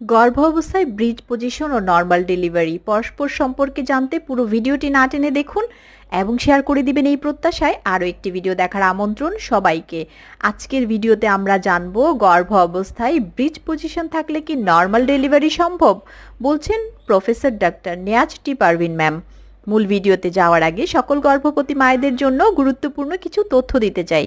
গর্ভ অবস্থায় breech position ও নর্মাল ডেলিভারি পরস্পর সম্পর্কে জানতে পুরো ভিডিওটি না টেনে দেখুন এবং শেয়ার করে দিবেন এই প্রত্যাশায়। আরও একটি ভিডিও দেখার আমন্ত্রণ সবাইকে। আজকের ভিডিওতে আমরা জানব গর্ভ অবস্থায় ব্রিজ পজিশন থাকলে কি নর্মাল ডেলিভারি সম্ভব? বলছেন professor doctor Neaz T Parvin ma'am. মূল ভিডিওতে যাওয়ার আগে সকল গর্ভবতী মায়েদের জন্য গুরুত্বপূর্ণ কিছু তথ্য দিতে চাই।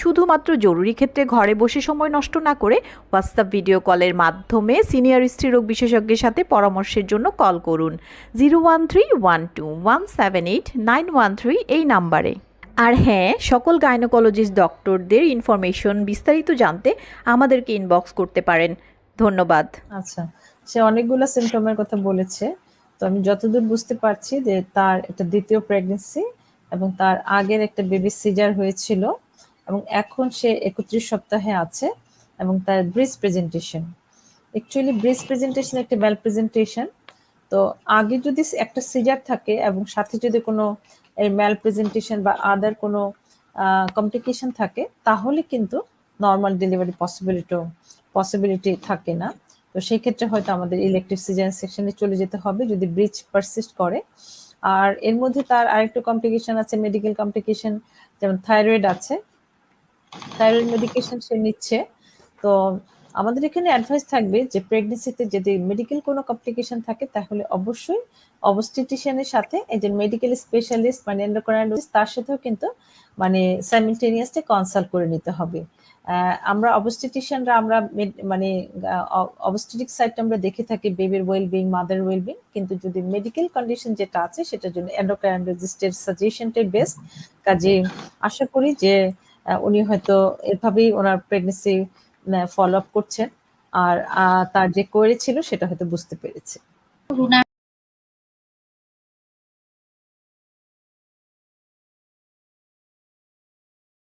শুধুমাত্র জরুরি ক্ষেত্রে ঘরে বসে সময় নষ্ট না করে হোয়াটসঅ্যাপ ভিডিও কলের মাধ্যমে সিনিয়র স্ত্রীরোগ বিশেষজ্ঞের সাথে পরামর্শের জন্য কল করুন। Zero one three one two one seven eight nine one three এই নাম্বারে। আর হ্যাঁ সকল গাইনোকোলজিস্ট ডক্টরদের ইনফরমেশন বিস্তারিত জানতে আমাদেরকে ইনবক্স করতে পারেন। ধন্যবাদ। আচ্ছা সে অনেকগুলো সিমটমের কথা বলেছে। তো আমি যতদূর বুঝতে পারছি যে তার একটা দ্বিতীয় প্রেগনেন্সি এবং তার আগের একটা বেবি সিজার হয়েছিল। এবং এখন সে একত্রিশ সপ্তাহে আছে এবং তার breech presentation actually breech presentation একটা ম্যাল প্রেজেন্টেশন তো আগে যদি একটা সিজার থাকে এবং সাথে যদি কোনো ম্যাল প্রেজেন্টেশন বা আদার কোনো কমপ্লিকেশন থাকে, তাহলে কিন্তু নর্মাল ডেলিভারি পসিবিলিটি পসিবিলিটি থাকে না। তো সেই ক্ষেত্রে হয়তো আমাদের ইলেকট্রিক সিজার সেকশনে চলে যেতে হবে যদি ব্রিজ পারসিস্ট করে। আর এর মধ্যে তার আরেকটা কমপ্লিকেশন আছে মেডিকেল কমপ্লিকেশন যেমন থাইরয়েড আছে। থাইরয়েড মেডিকেশন সে নিচ্ছে। তো আমাদের এখানে অ্যাডভাইস থাকবে যে প্রেগনেন্সিতে যদি মেডিকেল কোনো কমপ্লিকেশন থাকে, তাহলে অবশ্যই অবস্টিটিশিয়ানের সাথে যে মেডিকেল স্পেশালিস্ট মানে এন্ডোক্রাইনোলজিস্ট তার সাথেও কিন্তু মানে সাইমিলটেনিয়াসলি কনসাল্ট করে নিতে হবে। আমরা অবস্টিটিশিয়ানরা আমরা মানে অবস্টিটিক সাইডটা আমরা দেখে থাকি বেবির ওয়েলবিং মাদার ওয়েলবিং কিন্তু যদি মেডিকেল কন্ডিশন যেটা আছে, সেটার জন্য এন্ডোক্রাইনোলজিস্টের সাজেশনটাই বেস্ট কাজে আশা করি যে উনি হয়তো এভাবেই ওনার প্রেগনেন্সি ফলো আপ করছেন। আর তার যে কোয়েরি ছিল সেটা হয়তো বুঝতে পেরেছে।